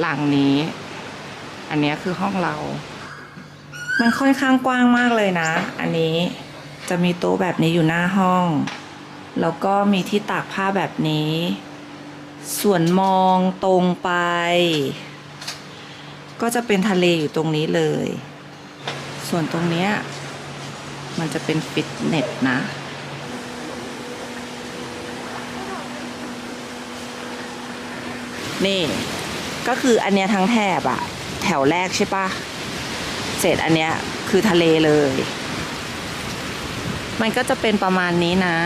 หลังนี้ อันนี้คือห้องเรา มันค่อนข้างกว้างมากเลยนะ อันนี้จะมีโต๊ะแบบนี้อยู่หน้าห้อง แล้วก็มีที่ตากผ้าแบบนี้ ส่วนมองตรงไป ก็จะเป็นทะเลอยู่ตรงนี้เลย ส่วนตรงเนี้ยมันจะเป็นฟิตเนสนะนี่ ก็คืออันเนี้ยทั้งแถบอะแถวแรกใช่ปะเสร็จอันเนี้ยคือทะเลเลย มันก็จะเป็นประมาณนี้นะ